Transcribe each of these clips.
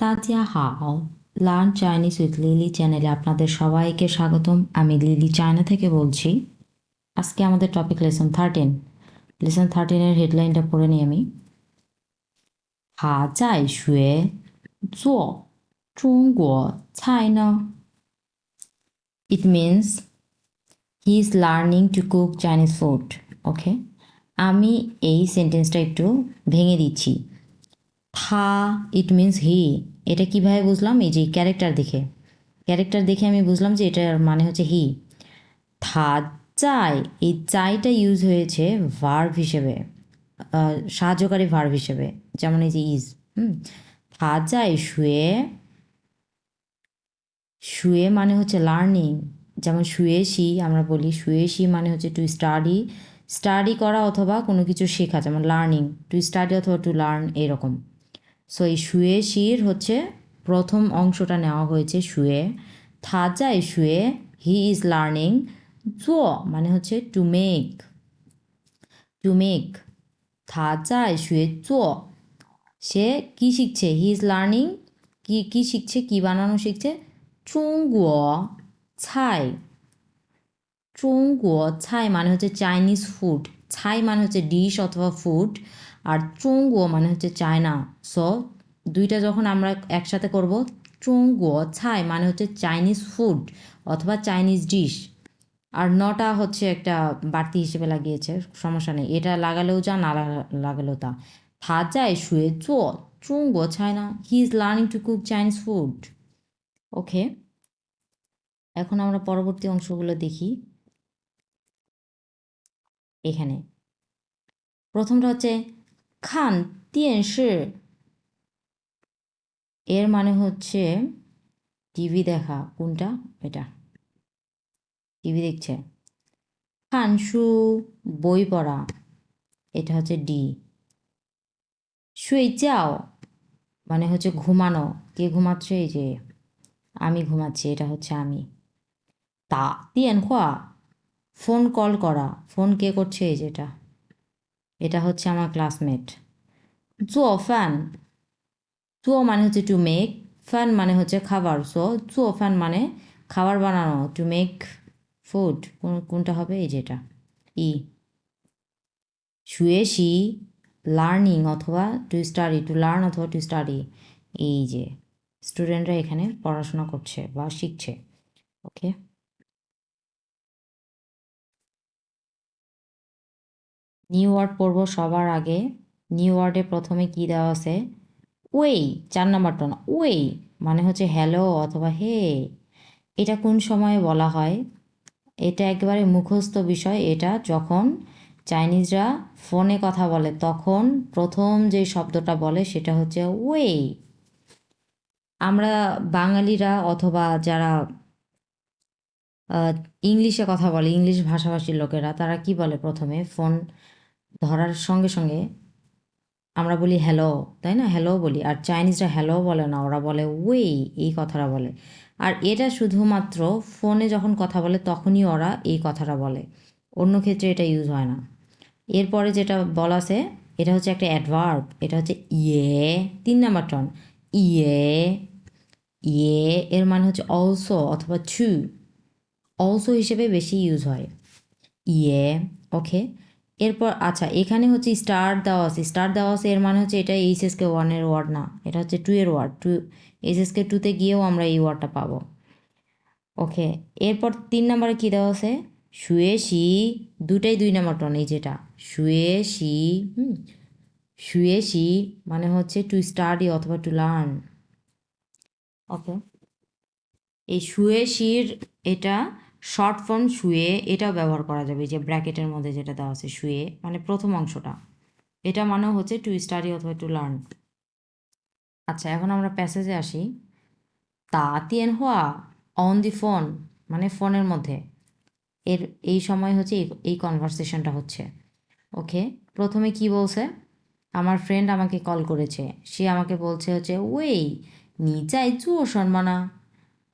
Tazia how learn Chinese with Lily চ্যানেলে আপনাদের সবাইকে স্বাগতম। আমি লিলি চায়না থেকে বলছি। আজকে আমাদের টপিক লেসন থার্টিন। লেসন থার্টিনের হেডলাইনটা পড়ে নিই আমি। হা চাই শুয়ে জো চুঙ্গো it means he is learning to cook Chinese food okay আমি এই সেন্টেন্সটা একটু ভেঙে দিচ্ছি। থা ইট মিনস হি এটা কীভাবে বুঝলাম? এই যে ক্যারেক্টার দেখে। ক্যারেক্টার দেখে আমি বুঝলাম যে এটার মানে হচ্ছে হি থা, চাই। এই চাইটা ইউজ হয়েছে ভার্ভ হিসেবে। সাহায্যকারী ভার্ভ হিসেবে। যেমন এই যে ইজ হুম? থা যায় শুয়ে। শুয়ে মানে হচ্ছে লার্নিং যেমন শুয়েছি আমরা বলি শুয়েছি মানে হচ্ছে টু স্টাডি স্টাডি করা অথবা কোনো কিছু শেখা, যেমন লার্নিং টু স্টাডি অথবা টু লার্ন এরকম। সো এই শুয়ে শির হচ্ছে প্রথম অংশটা নেওয়া হয়েছে শুয়ে। থাজায় শুয়ে হি ইজ লার্নিং জো মানে হচ্ছে টু মেক টু মেক থাজায় শুয়ে জো সে কি শিখছে? হি ইজ লার্নিং কি কি শিখছে? কি বানানো শিখছে? চুঙ্গুয়, ছাই। চুঙ্গুয়, ছাই মানে হচ্ছে চাইনিজ ফুড ছাই মানে হচ্ছে ডিশ অথবা ফুড আর চুঙ্গুয় মানে হচ্ছে চায়না। সো দুইটা যখন আমরা একসাথে করব চুঙ্গুয় ছাই মানে হচ্ছে চাইনিজ ফুড অথবা চাইনিজ ডিশ আর নটা হচ্ছে একটা বাড়তি হিসেবে লাগিয়েছে, সমস্যা নেই। এটা লাগালেও যা, না লাগা- লাগালেও তা। থা যায় শুয়ে চো চুঙ্গো China he is learning to cook Chinese food okay এখন আমরা পরবর্তী অংশগুলো দেখি। এখানে। প্রথমটা হচ্ছে খান দিয়েনশি এর মানে হচ্ছে টিভি দেখা, কোনটা? এটা। টিভি দেখছে। খান খানসু বই পড়া, এটা হচ্ছে ডি। শুয়ে যাও মানে হচ্ছে ঘুমানো। কে ঘুমাচ্ছে? এই যে, আমি ঘুমাচ্ছি, এটা হচ্ছে আমি। তা দিয়েন হওয়া ফোন কল করা, ফোন কে করছে? এই যেটা এটা হচ্ছে আমার ক্লাসমেট জো ফ্যান জো মানে হচ্ছে টু মেক ফ্যান মানে হচ্ছে খাবার। সো জো ফ্যান মানে খাবার বানানো টু মেক ফুড কোন, কোনটা হবে? এই যেটা ই শুয়েছি লার্নিং অথবা টু স্টাডি টু লার্ন অথবা টু স্টাডি এই যে স্টুডেন্টরা এখানে পড়াশোনা করছে বা শিখছে। ওকে নিউ ওয়ার্ড পড়ব সবার আগে। নিউ ওয়ার্ডে প্রথমে কি দেওয়া আছে? ওয়েই চার নাম্বার টন ওয়েই মানে হচ্ছে হ্যালো অথবা হে। এটা কোন সময়ে বলা হয়? এটা একেবারে মুখস্থ বিষয়। এটা যখন চাইনিজরা ফোনে কথা বলে, তখন প্রথম যে শব্দটা বলে সেটা হচ্ছে ওয়েই আমরা বাঙালিরা অথবা যারা ইংলিশে কথা বলে, ইংলিশ ভাষাভাষীর লোকেরা, তারা কি বলে প্রথমে? ফোন ধরার সঙ্গে সঙ্গে আমরা বলি হ্যালো তাই না? হ্যালো বলি। আর চাইনিজরা হ্যালো বলে না। ওরা বলে ওয়েই এই কথাটা বলে। আর এটা শুধুমাত্র ফোনে যখন কথা বলে, তখনই ওরা এই কথাটা বলে। অন্য ক্ষেত্রে এটা ইউজ হয় না। এরপরে যেটা বলা আছে, এটা হচ্ছে একটা অ্যাডভার্ব এটা হচ্ছে ইয়ে তিন নাম্বার টন ইয়ে ইয়ে এর মানে হচ্ছে অলসো অথবা ছু অলসো হিসেবে বেশি ইউজ হয়। ইয়ে ওকে এরপর আচ্ছা এখানে হচ্ছে স্টার দেওয়া আছে। স্টার দেওয়া আছে, এর মানে হচ্ছে এটা এইচএসকে ওয়ানের ওয়ার্ড না। এটা হচ্ছে টু এর ওয়ার্ড টু এইচএসকে টুতে গিয়েও আমরা এই ওয়ার্ডটা পাবো। ওকে এরপর তিন নম্বরে কী দেওয়া আছে? শুয়েছি দুটাই দুই নম্বর টন এই যেটা। শুয়েছি হুম শুয়েছি মানে হচ্ছে টু স্টাডি অথবা টু লার্ন ওকে এই শুয়েছির এটা শর্ট ফর্ম শুয়ে এটাও ব্যবহার করা যাবে, যে ব্র্যাকেটের মধ্যে যেটা দেওয়া আছে, শুয়ে মানে প্রথম অংশটা। এটা মানে হচ্ছে টু স্টাডি অথবা টু লার্ন আচ্ছা এখন আমরা প্যাসেজে আসি। তা তিয়েন হওয়া অন দি ফোন মানে ফোনের মধ্যে। এর, এই সময় হচ্ছে এই- কনভারসেশনটা হচ্ছে। ওকে, প্রথমে কি বলছে? আমার ফ্রেন্ড আমাকে কল করেছে। সে আমাকে বলছে হচ্ছে ওয়েই নি চাই চুও সম্মানা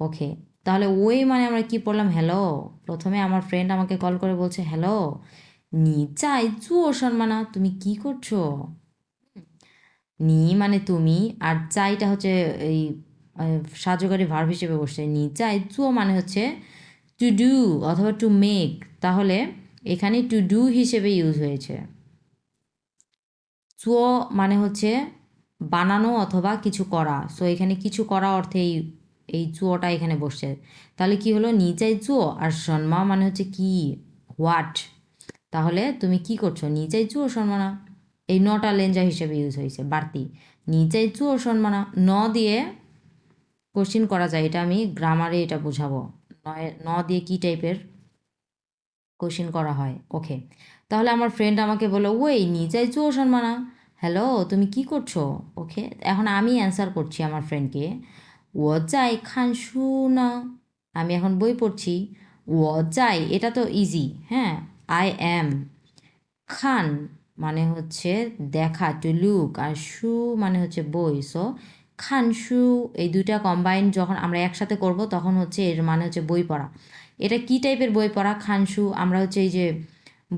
ওকে তাহলে ওই মানে আমরা কি পড়লাম, হ্যালো। প্রথমে আমার ফ্রেন্ড আমাকে কল করে বলছে, হ্যালো নি চাই চুও সম্মানা তুমি কি করছ? নি মানে তুমি, আর চাইটা হচ্ছে এই সাহায্যকারী ভার্ব হিসেবে বসছে নি চাই চুও মানে হচ্ছে টু ডু অথবা টু মেক তাহলে এখানে টু ডু হিসেবে ইউজ হয়েছে। চুও মানে হচ্ছে বানানো অথবা কিছু করা সো এখানে কিছু করা অর্থে এই চুয়োটা এখানে বসছে তাহলে কি হলো? নিচাই চুয়ো আর সন্মা মানে হচ্ছে কি? হোয়াট তাহলে তুমি কি করছ? নিচাই চুয়ো সন্মানা এই নটা লেঞ্জা হিসেবে ইউজ হয়েছে, বাড়তি। নিচাই চুয়ো সন্মানা ন। দিয়ে কোশ্চিন করা যায়, এটা আমি গ্রামারে এটা বোঝাবো। ন দিয়ে কি টাইপের কোশ্চিন করা হয়? ওকে তাহলে আমার ফ্রেন্ড আমাকে বলল, ওই নিচাই চুয়ো সন্মানা হ্যালো তুমি কি করছ? ওকে এখন আমি অ্যান্সার করছি আমার ফ্রেন্ডকে ও যাই খান শু না আমি এখন বই পড়ছি ও যাই এটা তো ইজি হ্যাঁ? আই অ্যাম খান মানে হচ্ছে দেখা টু লুক আর শু মানে হচ্ছে বই। সো খান শু এই দুইটা কম্বাইন যখন আমরা একসাথে করব, তখন হচ্ছে এর মানে হচ্ছে বই পড়া। এটা কি টাইপের বই পড়া খানসু আমরা হচ্ছে এই যে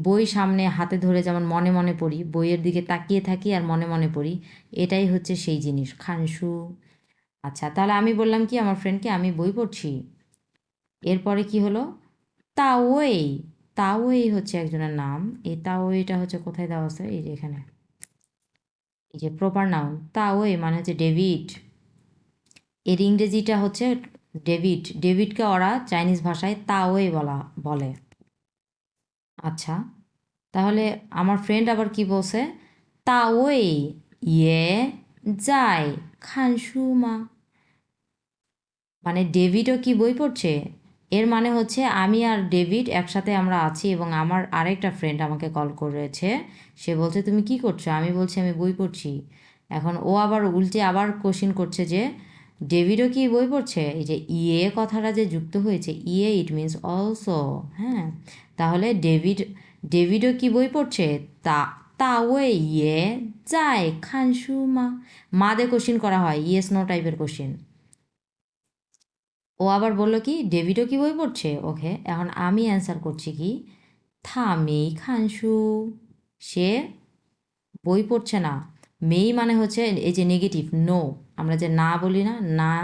বই সামনে হাতে ধরে যেমন মনে মনে পড়ি, বইয়ের দিকে তাকিয়ে থাকি আর মনে মনে পড়ি, এটাই হচ্ছে সেই জিনিস খানসু আচ্ছা তাহলে আমি বললাম কি, আমার ফ্রেন্ডকে আমি বই পড়ছি। এরপরে কি হলো? তাওয়েই তাওয়েই হচ্ছে একজনের নাম। এই তাওয়েইটা হচ্ছে কোথায় দেওয়া আছে? এই যে এখানে। এই যে প্রপার নাউন তাওয়ে মানে হচ্ছে ডেভিড। এর ইংরেজিটা হচ্ছে ডেভিড। ডেভিডকে ওরা চাইনিজ ভাষায় তাওয়ে বলা, বলে। আচ্ছা তাহলে আমার ফ্রেন্ড আবার কি বলছে? তাওয়ে ইয়ে যায় যাই খানসুমা। মানে ডেভিডও কি বই পড়ছে? এর মানে হচ্ছে আমি আর ডেভিড একসাথে আমরা আছি এবং আমার আরেকটা ফ্রেন্ড আমাকে কল করেছে। সে বলছে, তুমি কি করছ? আমি বলছি, আমি বই পড়ছি। এখন ও আবার উল্টে আবার কোশ্চিন করছে যে, ডেভিডও কি বই পড়ছে? এই যে ইয়ে কথাটা যে যুক্ত হয়েছে ইয়ে ইট মিনস অলসো হ্যাঁ? তাহলে ডেভিড, ডেভিডও কি বই পড়ছে? তা তা ওয়ে ইয়ে যায়, খানসু মা মা দিয়ে কোশ্চিন করা হয় ইয়েস নো টাইপের কোশ্চিন ও আবার বলল কি, ডেভিডও কি বই পড়ছে? ওকে, এখন আমি অ্যান্সার করছি কি থা মেই খানসু, সে বই পড়ছে না। মেই মানে হচ্ছে এই যে নেগেটিভ নো আমরা যে না বলি না না,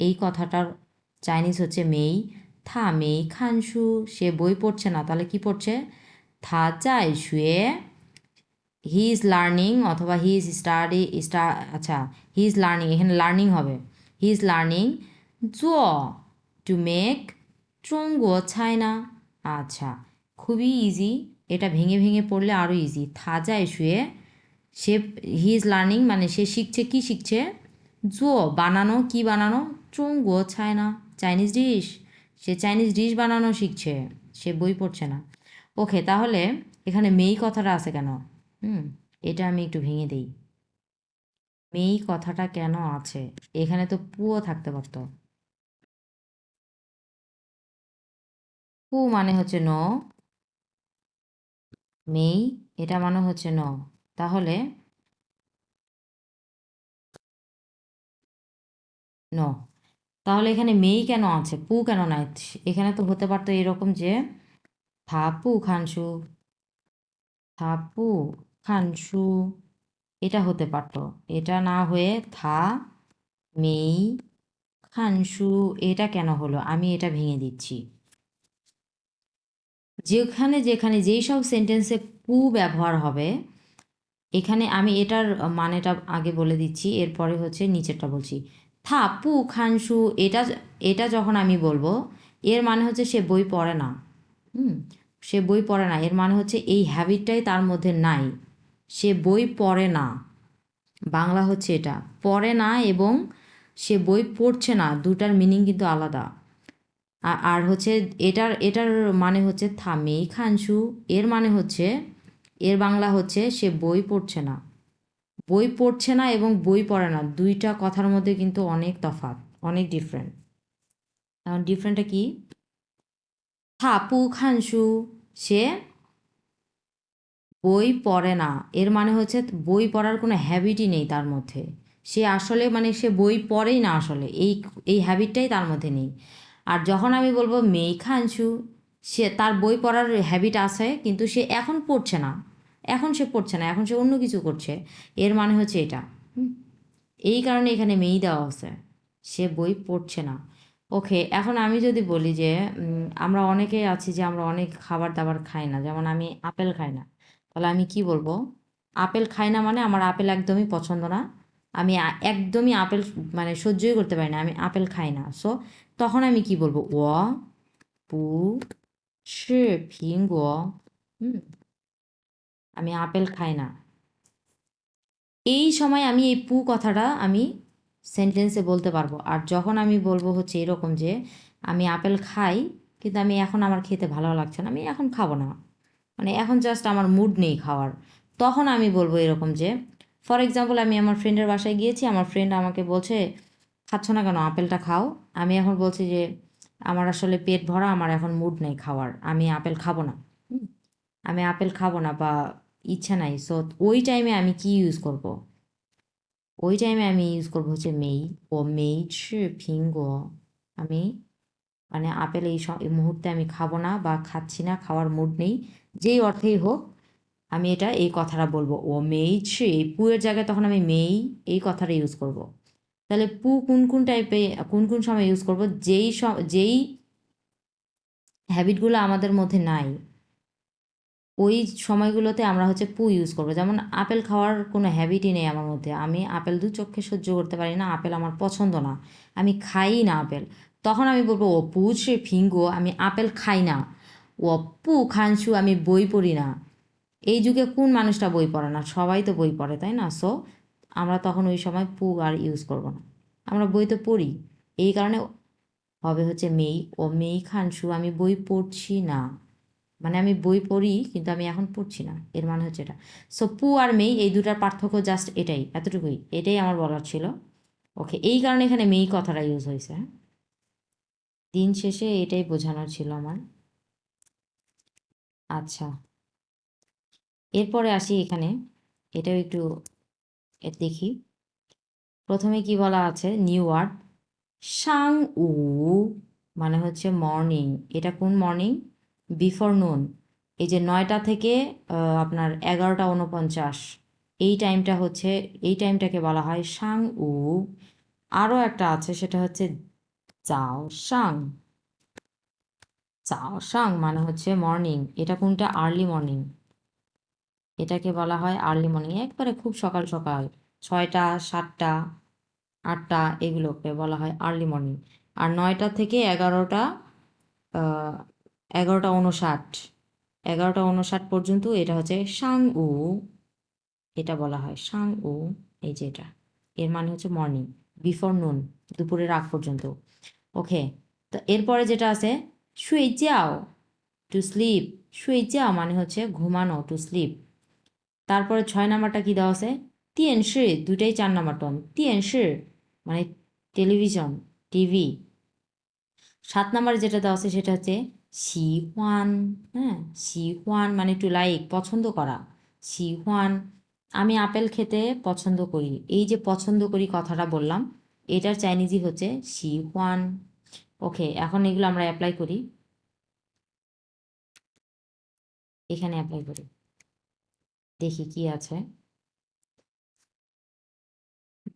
এই কথাটার চাইনিজ হচ্ছে মেই। থা মেই খানসু, সে বই পড়ছে না, তাহলে কি পড়ছে? থা চাই শুয়ে হি ইজ লার্নিং অথবা হি ইজ স্টাডি স্টা আচ্ছা হি ইজ লার্নিং এখানে লার্নিং হবে। হি ইজ লার্নিং জো টু মেক চঙ্গো চায়না আচ্ছা খুবই ইজি এটা ভেঙে ভেঙে পড়লে আরও ইজি থাজায় শুয়ে সে হি ইজ লার্নিং মানে সে শিখছে, কি শিখছে? জো, বানানো, কি বানানো? চঙ্গো, চায়না চাইনিজ ডিশ সে চাইনিজ ডিশ বানানো শিখছে। সে বই পড়ছে না। ওকে তাহলে এখানে মেই কথাটা আছে কেন? হুম, এটা আমি একটু ভেঙে দিই। মেই কথাটা কেন আছে? এখানে তো পুও থাকতে পারতো। পু মানে হচ্ছে ন। মেই, এটা মানে হচ্ছে ন। তাহলে ন। তাহলে এখানে মেই কেন আছে? পু কেন নাই? এখানে তো হতে পারতো এরকম যে থাপু খানসু থাপু খানসু, এটা হতে পারতো। এটা না হয়ে থা, মেই, খানসু, এটা কেন হলো? আমি এটা ভেঙে দিচ্ছি। যেখানে যেখানে যেই সব সেন্টেন্সে পু ব্যবহার হবে, এখানে আমি এটার মানেটা আগে বলে দিচ্ছি, এরপরে হচ্ছে নিচেরটা বলছি। থা, পু খানসু এটা এটা যখন আমি বলব, এর মানে হচ্ছে সে বই পড়ে না। হুম, সে বই পড়ে না, এর মানে হচ্ছে এই হ্যাবিটটাই তার মধ্যে নাই। সে বই পড়ে না। বাংলা হচ্ছে এটা। পড়ে না এবং সে বই পড়ছে না, দুটার মিনিং কিন্তু আলাদা। আর হচ্ছে এটার এটার মানে হচ্ছে থামেই খানসু। এর মানে হচ্ছে, এর বাংলা হচ্ছে সে বই পড়ছে না। বই পড়ছে না এবং বই পড়ে না। দুইটা কথার মধ্যে কিন্তু অনেক তফাৎ, অনেক ডিফারেন্ট এখন ডিফারেন্টটা কি? থাপু খানসু, সে বই পড়ে না। এর মানে হচ্ছে বই পড়ার কোনো হ্যাবিটই নেই তার মধ্যে। সে আসলে মানে সে বই পড়েই না আসলে। এই এই হ্যাবিটটাই তার মধ্যে নেই। আর যখন আমি বলব মেই খানসু সে তার বই পড়ার হ্যাবিট আছে, কিন্তু সে এখন পড়ছে না। এখন সে পড়ছে না, এখন সে অন্য কিছু করছে। এর মানে হচ্ছে এটা। এই কারণে এখানে মেই দেওয়া আছে। সে বই পড়ছে না। ওকে, এখন আমি যদি বলি যে আমরা অনেকেই আছি যে আমরা অনেক খাবার দাবার খাই না। যেমন আমি আপেল খাই না। তাহলে আমি কি বলব? আপেল খাই না মানে আমার আপেল একদমই পছন্দ না। আমি একদমই আপেল মানে সহ্যই করতে পারি না, আমি আপেল খাই না। সো তখন আমি কি বলব? ও, পু সে পিঙ্গো হুম, আমি আপেল খাই না। এই সময় আমি এই পু কথাটা আমি সেন্টেন্সে বলতে পারব। আর যখন আমি বলব হচ্ছে এরকম যে, আমি আপেল খাই, কিন্তু আমি এখন আমার খেতে ভালো লাগছে না, আমি এখন খাব না। মানে এখন জাস্ট আমার মুড নেই খাওয়ার। তখন আমি বলব এরকম যে ফর এক্সাম্পল আমি আমার ফ্রেন্ডের বাসায় গিয়েছি, আমার ফ্রেন্ড আমাকে বলছে, খাচ্ছ না কেন? আপেলটা খাও। আমি এখন বলছি যে, আমার আসলে পেট ভরা, আমার এখন মুড নেই খাওয়ার। আমি আপেল খাব না। আমি আপেল খাব না বা ইচ্ছা নাই। সো ওই টাইমে আমি কি ইউজ করব? ওই টাইমে আমি ইউজ করব হচ্ছে মেই। ও মেই ছি পিঙ্গো আমি মানে আপেল এই এই মুহূর্তে আমি খাব না বা খাচ্ছি না, খাওয়ার মুড নেই। যেই অর্থেই হোক আমি এটা এই কথাটা বলব। ও মেই ছি, এই পুয়ের জায়গায় তখন আমি মেই এই কথাটা ইউজ করব। তাহলে পু কোন কোন টাইপে কোন কোন সময় ইউজ করব? যেই যেই হ্যাবিটগুলো আমাদের মধ্যে নাই, ওই সময়গুলোতে আমরা হচ্ছে পু ইউজ করব। যেমন আপেল খাওয়ার কোনো হ্যাবিটই নেই আমার মধ্যে। আমি আপেল দু চোখে সহ্য করতে পারি না, আপেল আমার পছন্দ না। আমি খাই না আপেল। তখন আমি বলব, ও পু সে ফিঙ্গো, আমি আপেল খাই না। ও পু খানসু আমি বই পড়ি না। এই যুগে কোন মানুষটা বই পড়ে না? সবাই তো বই পড়ে, তাই না? সো আমরা তখন ওই সময় পু আর ইউজ করব না। আমরা বই তো পড়ি। এই কারণে হবে হচ্ছে মেই, ও মেই খানসু, আমি বই পড়ছি না। মানে আমি বই পড়ি, কিন্তু আমি এখন পড়ছি না। এর মানে হচ্ছে এটা। সো পু আর মেই এই দুটার পার্থক্য জাস্ট এটাই, এতটুকুই। এটাই আমার বলার ছিল। ওকে এই কারণে এখানে মেই কথাটা ইউজ হয়েছে। হ্যাঁ দিন শেষে এটাই বোঝানোর ছিল আমার। আচ্ছা। এরপরে আসি এখানে। এটাও একটু দেখি। প্রথমে কি বলা আছে? New word. সাং উ মানে হচ্ছে মর্নিং। এটা কোন মর্নিং? বিফোর নুন। এই যে নয়টা থেকে আপনার এগারোটা উনপঞ্চাশ এই টাইমটা হচ্ছে, এই টাইমটাকে বলা হয় সাং উ। আরও একটা আছে, সেটা হচ্ছে চাও সাং চাও সাং মানে হচ্ছে মর্নিং। এটা কোনটা? Early morning. এটাকে বলা হয় আর্লি মর্নিং একবারে খুব সকাল সকাল, ছয়টা, সাতটা, আটটা এগুলোকে বলা হয় আর্লি মর্নিং আর নয়টা থেকে এগারোটা এগারোটা উনষাট এগারোটা উনষাট পর্যন্ত এটা হচ্ছে সাং উ এটা বলা হয় সাং উ এই যে এটা। এর মানে হচ্ছে মর্নিং বিফোর নুন দুপুরের আগ পর্যন্ত। ওকে তো এরপরে যেটা আছে, শুয়ে যাও টু স্লিপ শুয়ে যাও মানে হচ্ছে ঘুমানো টু স্লিপ তারপরে ছয় নাম্বারটা কি দেওয়া আছে? তিয়ান শি দুটাই চার নাম্বার টন তিয়ান শি মানে টেলিভিশন, টিভি। সাত নাম্বারে যেটা দেওয়া আছে সেটা হচ্ছে সি শিহুয়ান হ্যাঁ? সি শিহুয়ান মানে টু লাইক পছন্দ করা। সি শিহুয়ান আমি আপেল খেতে পছন্দ করি। এই যে পছন্দ করি কথাটা বললাম, এটার চাইনিজই হচ্ছে সি শিহুয়ান ওকে, এখন এগুলো আমরা অ্যাপ্লাই করি। এখানে অ্যাপ্লাই করি। দেখি কি আছে।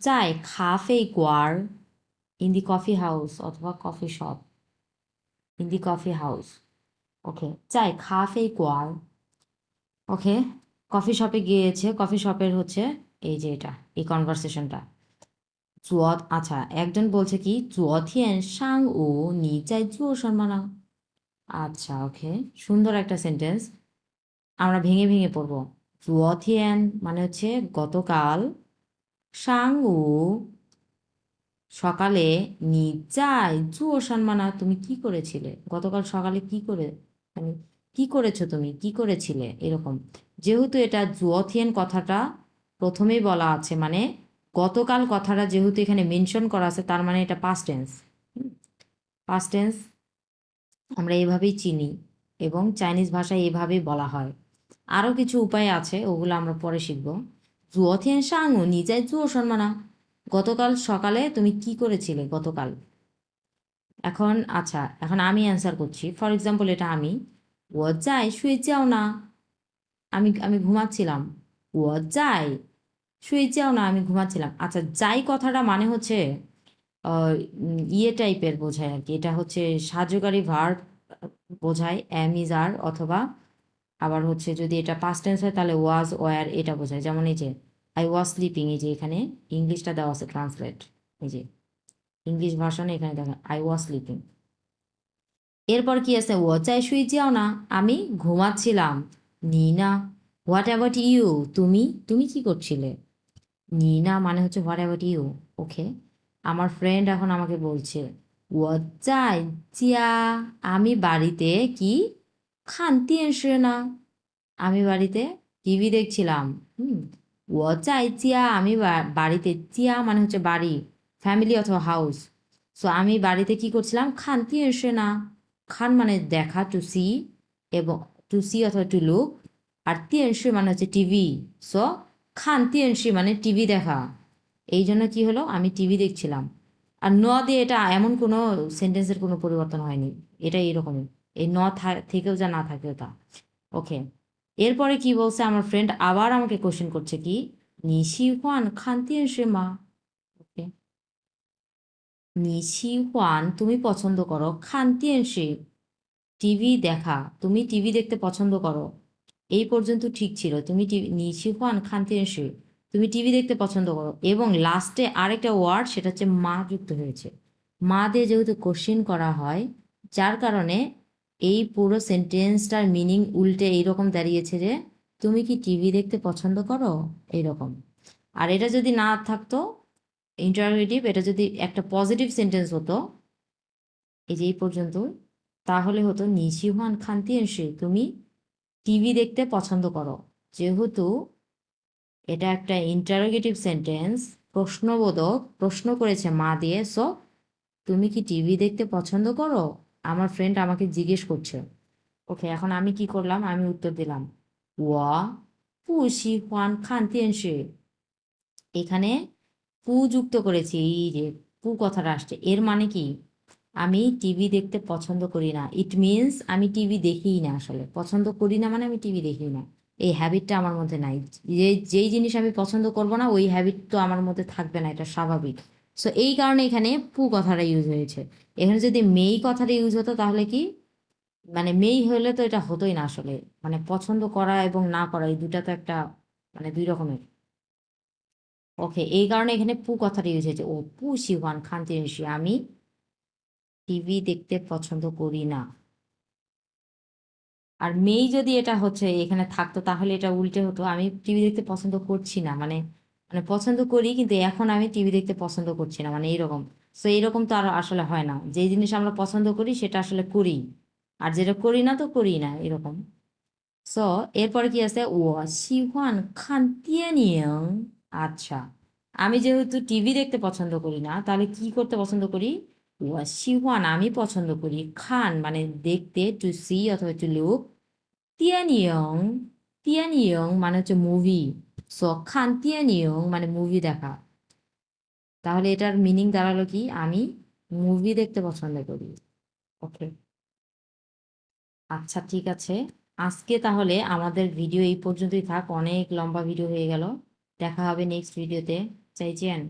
চাই খাফে গোয়ার ইন দি কফি হাউস অথবা coffee shop in the coffee house okay চাই খাফে গোয়ার ওকে কফি শপে গিয়েছে কফি শপের হচ্ছে এই যে এটা, এই কনভারসেশনটা জুয়ত আচ্ছা একজন বলছে কি জুয়থিয়েন সাং ও নি চাই চুয় সম্মানা আচ্ছা ওকে সুন্দর একটা সেন্টেন্স আমরা ভেঙে ভেঙে পড়ব। 昨天 মানে হচ্ছে গতকাল সাংউ সকালে নি যাই জুও সম্মানা তুমি কি করেছিলে? গতকাল সকালে কি করে মানে কি করেছ তুমি? কি করেছিলে? এরকম। যেহেতু এটা জুয়থিয়েন কথাটা প্রথমেই বলা আছে মানে গতকাল কথাটা যেহেতু এখানে মেনশন করা আছে, তার মানে এটা পাস্ট টেন্স পাস্ট টেন্স আমরা এভাবেই চিনি এবং চাইনিজ ভাষায় এভাবেই বলা হয়। আরও কিছু উপায় আছে, ওগুলো আমরা পরে শিখব। জুয়ো থিয়েন সাংও নিজে জুয়ো সম্মানা। গতকাল সকালে তুমি কি করেছিলে গতকাল? এখন আচ্ছা এখন আমি অ্যান্সার করছি। ফর এক্সাম্পল এটা আমি। ও যাই শুয়ে যাও না। আমি আমি ঘুমাচ্ছিলাম। ও যাই শুয়ে যাও না, আমি ঘুমাচ্ছিলাম। আচ্ছা যাই কথাটা মানে হচ্ছে ইয়ে টাইপের বোঝায় আর কি। এটা হচ্ছে সাহায্যকারী ভার্ব বোঝায় অ্যামিজার ইজ আর অথবা আবার হচ্ছে যদি এটা পাস্ট টেন্স হয়, তাহলে ওয়াজ ওয়ার এটা বোঝায়। যেমন এই যে আই ওয়াজ স্লিপিং এই যে এখানে ইংলিশটা দেওয়া আছে ট্রান্সলেট এই যে ইংলিশ ভাষণে এখানে দেখেন আই ওয়াজ স্লিপিং এরপর কি আছে? ও চাই শুই, যাও না, আমি ঘুমাচ্ছিলাম। নি না হোয়াট অ্যাবাউট ইউ তুমি তুমি কি করছিলে? নি না মানে হচ্ছে হোয়াট অ্যাবাউট ইউ ওকে আমার ফ্রেন্ড এখন আমাকে বলছে ও চাই চিয়া আমি বাড়িতে কি খান তিনশে না আমি বাড়িতে টিভি দেখছিলাম হুম ও চাই চিয়া আমি বাড়িতে চিয়া মানে হচ্ছে বাড়ি ফ্যামিলি অথবা হাউস সো আমি বাড়িতে কি করছিলাম খান তিনশে না খান মানে দেখা টু সি এবং টু সি অথবা টু লুক আর তিনশি মানে হচ্ছে টিভি সো খান তিনশি মানে টিভি দেখা。এই জন্য কি হলো আমি টিভি দেখছিলাম। আর ন দিয়ে এটা এমন কোনো সেন্টেন্সের কোনো পরিবর্তন হয়নি। এটা এইরকমই এই ন থেকেও যা না থাকেও তা। ওকে এরপরে কি বলছে আমার ফ্রেন্ড আবার আমাকে কোশ্চেন করছে কি? নিশি হুয়ান খান তিনশি মা ওকে নিশি হুয়ান, তুমি পছন্দ করো খান তিনশি টিভি দেখা, তুমি টিভি দেখতে পছন্দ করো। এই পর্যন্ত ঠিক ছিল। তুমি টিভি নিশি হুয়ান, খান্তি তিনশি তুমি টিভি দেখতে পছন্দ করো। এবং লাস্টে আরেকটা ওয়ার্ড সেটা হচ্ছে মা যুক্ত হয়েছে। মা দিয়ে যেহেতু কোশ্চেন করা হয়, যার কারণে এই পুরো সেন্টেন্সটার মিনিং উল্টে এইরকম দাঁড়িয়েছে যে, তুমি কি টিভি দেখতে পছন্দ করো? এইরকম। আর এটা যদি না থাকতো ইন্টারোগেটিভ এটা যদি একটা পজিটিভ সেন্টেন্স হতো, এই যে এই পর্যন্ত, তাহলে হতো নিশিহান খান্তি এসে তুমি টিভি দেখতে পছন্দ করো। যেহেতু এটা একটা ইন্টারোগেটিভ সেন্টেন্স প্রশ্নবোধক, প্রশ্ন করেছে মা দিয়ে, সো, তুমি কি টিভি দেখতে পছন্দ করো? আমার ফ্রেন্ড আমাকে জিজ্ঞেস করছে ওকে এখন আমি কি করলাম? আমি উত্তর দিলাম ওয়া পু শিহান খান তিনশে এখানে পু যুক্ত করেছি, এই যে পু কথাটা আসছে। এর মানে কি? আমি টিভি দেখতে পছন্দ করি না। ইট মিনস আমি টিভি দেখিই না আসলে। পছন্দ করি না মানে আমি টিভি দেখি না। এই হ্যাবিটটা আমার মধ্যে নাই। যে, যেই জিনিস আমি পছন্দ করব না, ওই হ্যাবিট তো আমার মধ্যে থাকবে না, এটা স্বাভাবিক। সো এই কারণে এখানে পু কথাটা ইউজ হয়েছে। এখানে যদি মেই কথাটা ইউজ হতো, তাহলে কি? মানে মেই হলে তো এটা হতোই না আসলে। মানে পছন্দ করা এবং না করা, এই দুটা তো একটা মানে দুই রকমের। ওকে এই কারণে এখানে পু কথাটা ইউজ হয়েছে। ও, পু শিহান খান তিনশি আমি টিভি দেখতে পছন্দ করি না। আর মেই যদি এটা হচ্ছে, এখানে থাকতো, তাহলে এটা উল্টে হতো। আমি টিভি দেখতে পছন্দ করছি না। মানে মানে পছন্দ করি, কিন্তু এখন আমি টিভি দেখতে পছন্দ করছি না মানে এইরকম। সো এইরকম তো আর আসলে হয় না। যে জিনিস আমরা পছন্দ করি, সেটা আসলে করি। আর যেটা করি না তো করি না এরকম সো এরপরে কি আছে? ও শিহান খান তিয়ানিয়াং। আচ্ছা আমি যেহেতু টিভি দেখতে পছন্দ করি না, তাহলে কি করতে পছন্দ করি? ও শিহান আমি পছন্দ করি। খান মানে দেখতে টু সি অথবা টু লুক তিয়ানিয়ং তিয়ানিয়ং মানে হচ্ছে মুভি সো মানে মুভি দেখা। তাহলে এটার মিনিং দাঁড়াল কি? আমি মুভি দেখতে পছন্দ করি। ওকে আচ্ছা ঠিক আছে। আজকে তাহলে আমাদের ভিডিও এই পর্যন্তই থাক। অনেক লম্বা ভিডিও হয়ে গেল। দেখা হবে নেক্সট ভিডিওতে চাইছেন